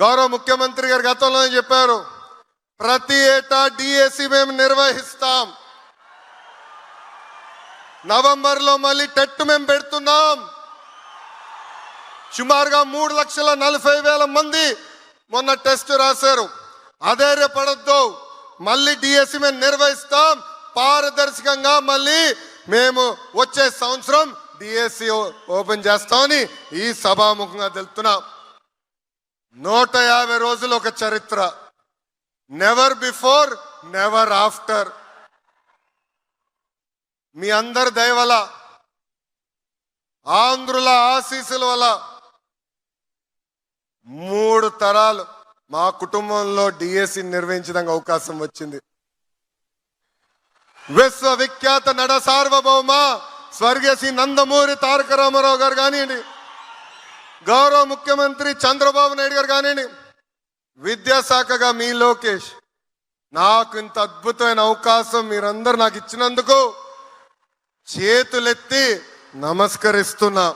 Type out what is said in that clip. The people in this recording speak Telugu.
గౌరవ ముఖ్యమంత్రి గారు గతంలో చెప్పారు ప్రతి ఏటా డిఎస్సి మేము నిర్వహిస్తాం. నవంబర్లో మళ్ళీ టెట్ మేము పెడుతున్నాం. సుమారుగా మూడు లక్షల నలభై వేల మంది మొన్న టెస్ట్ రాశారు. అధైర్యపడద్దు. మళ్ళీ డిఎస్సి మేము నిర్వహిస్తాం. పారదర్శకంగా మళ్ళీ మేము వచ్చే సంవత్సరం డిఎస్సి ఓపెన్ చేస్తామని ఈ సభాముఖంగా తెలుపుతున్నాం. నూట యాభై రోజులు ఒక చరిత్ర. నెవర్ బిఫోర్ నెవర్ ఆఫ్టర్ మీ అందరి దయవల ఆంధ్రుల ఆశీస్సుల వల్ల మూడు తరాలు మా కుటుంబంలో డిఎస్సి నిర్వహించడానికి అవకాశం వచ్చింది. విశ్వవిఖ్యాత నడ సార్వభౌమ స్వర్గీయ శ్రీ నందమూరి తారక రామారావు గారు కానివ్వండి. గౌరవ ముఖ్యమంత్రి చంద్రబాబు నాయుడు గారు కానివ్వండి విద్యాశాఖగా మీ లోకేష్ నాకు ఇంత అద్భుతమైన అవకాశం మీరందరూ నాకు ఇచ్చినందుకు చేతులెత్తి నమస్కరిస్తున్నా.